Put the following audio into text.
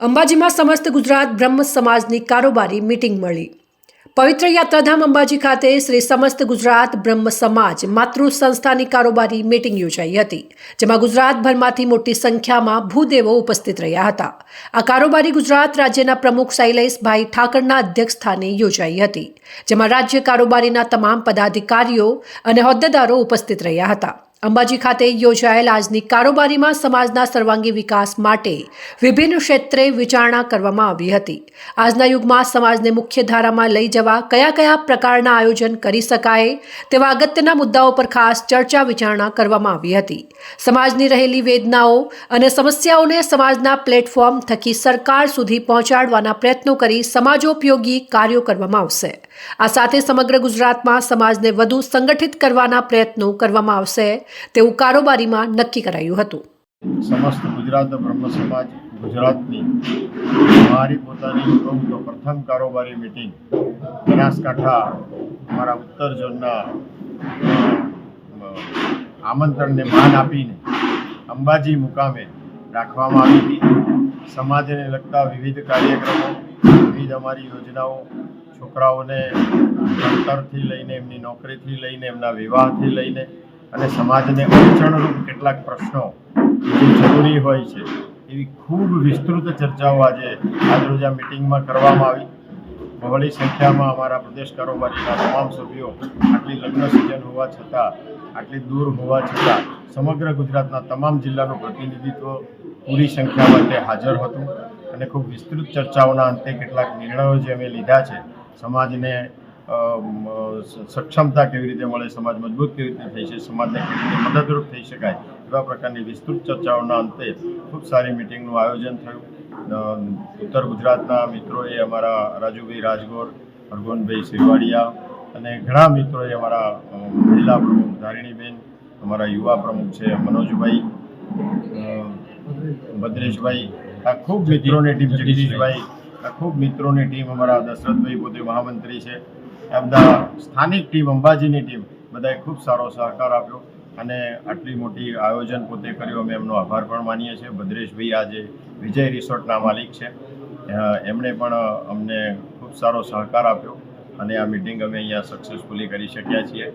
અંબાજીમાં સમસ્ત ગુજરાત બ્રહ્મ સમાજની કારોબારી મીટિંગ મળી. પવિત્ર યાત્રાધામ અંબાજી ખાતે શ્રી સમસ્ત ગુજરાત બ્રહ્મ સમાજ માતૃ સંસ્થાની કારોબારી મીટિંગ યોજાઈ હતી, જેમાં ગુજરાતભરમાંથી મોટી સંખ્યામાં ભૂદેવો ઉપસ્થિત રહ્યા હતા. આ કારોબારી ગુજરાત રાજ્યના પ્રમુખ શૈલેષભાઈ ઠાકરના અધ્યક્ષસ્થાને યોજાઈ હતી, જેમાં રાજ્ય કારોબારીના તમામ પદાધિકારીઓ અને હોદ્દેદારો ઉપસ્થિત રહ્યા હતા. અંબાજી ખાતે યોજાયેલ આજની કારોબારીમાં સમાજના સર્વાંગી વિકાસ માટે વિભિન્ન ક્ષેત્રે વિચારણા કરવામાં આવી હતી. આજના યુગમાં સમાજને મુખ્ય ધારામાં લઈ જવા કયા કયા પ્રકારના આયોજન કરી શકાય તેવા અગત્યના મુદ્દાઓ પર ખાસ ચર્ચા વિચારણા કરવામાં આવી હતી. સમાજની રહેલી વેદનાઓ અને સમસ્યાઓને સમાજના પ્લેટફોર્મ થકી સરકાર સુધી પહોંચાડવાના પ્રયત્નો કરી સમાજોપયોગી કાર્યો કરવામાં આવશે. આ સાથે સમગ્ર ગુજરાતમાં સમાજને વધુ સંગઠિત કરવાના પ્રયત્નો કરવામાં આવશે. તેવું કારોબારીમાં નક્કી કરાયું હતું. સમસ્ત ગુજરાત બ્રહ્મ સમાજ ગુજરાતની મારી પોતાની પ્રથમ કારોબારી મિટિંગ બનાસકાંઠા અમારા ઉત્તર ઝોનના આમંત્રણને માન આપીને અંબાજી મુકામે રાખવામાં આવી હતી. સમાજને લગતા વિવિધ કાર્યક્રમો, વિવિધ અમારી યોજનાઓ, છોકરાઓને ભણતરથી લઈને એમની નોકરીથી લઈને એમના વિવાહથી લઈને અને સમાજને અડચણરૂપ કેટલાક પ્રશ્નો જે જરૂરી હોય છે, એવી ખૂબ વિસ્તૃત ચર્ચાઓ આજે આજરોજ આ મિટિંગમાં કરવામાં આવી. બહોળી સંખ્યામાં અમારા પ્રદેશ કારોબારીના તમામ સભ્યો આટલી લગ્ન સિઝન હોવા છતાં, આટલી દૂર હોવા છતાં, સમગ્ર ગુજરાતના તમામ જિલ્લાનું પ્રતિનિધિત્વ પૂરી સંખ્યા માટે હાજર હતું. અને ખૂબ વિસ્તૃત ચર્ચાઓના અંતે કેટલાક નિર્ણયો જે અમે લીધા છે, સમાજને સક્ષમતા કેવી રીતે મળે સમાજ મજબૂત કેવી રીતે થઈ છે સમાજને કેવી રીતે મદદરૂપ થઈ શકાય એવા પ્રકારની વિસ્તૃત ચર્ચાઓના અંતે ખૂબ સારી મિટિંગનું આયોજન થયું. ઉત્તર ગુજરાતના મિત્રોએ અમારા રાજુભાઈ રાજગોર હરગોનભાઈ શિરવાડિયા અને ઘણા મિત્રોએ અમારા મહિલા પ્રમુખ ધારિણીબેન અમારા યુવા પ્રમુખ છે મનોજભાઈ ભદ્રેશભાઈ આ ખૂબ મિત્રોની ટીમ જગદીશભાઈ આ ખૂબ મિત્રોની ટીમ અમારા દશરથભાઈ પોતે મહામંત્રી છે. બધા સ્થાનિક ટીમ, અંબાજીની ટીમ, બધાએ ખૂબ સારો સહકાર આપ્યો અને આટલી મોટી આયોજન પોતે કર્યું. અમે એમનો આભાર પણ માનીએ છીએ. ભદ્રેશભાઈ આજે વિજય રિસોર્ટના માલિક છે. એમણે પણ અમને ખૂબ સારો સહકાર આપ્યો અને આ મિટિંગ અમે અહીંયા સક્સેસફુલી કરી શક્યા છીએ.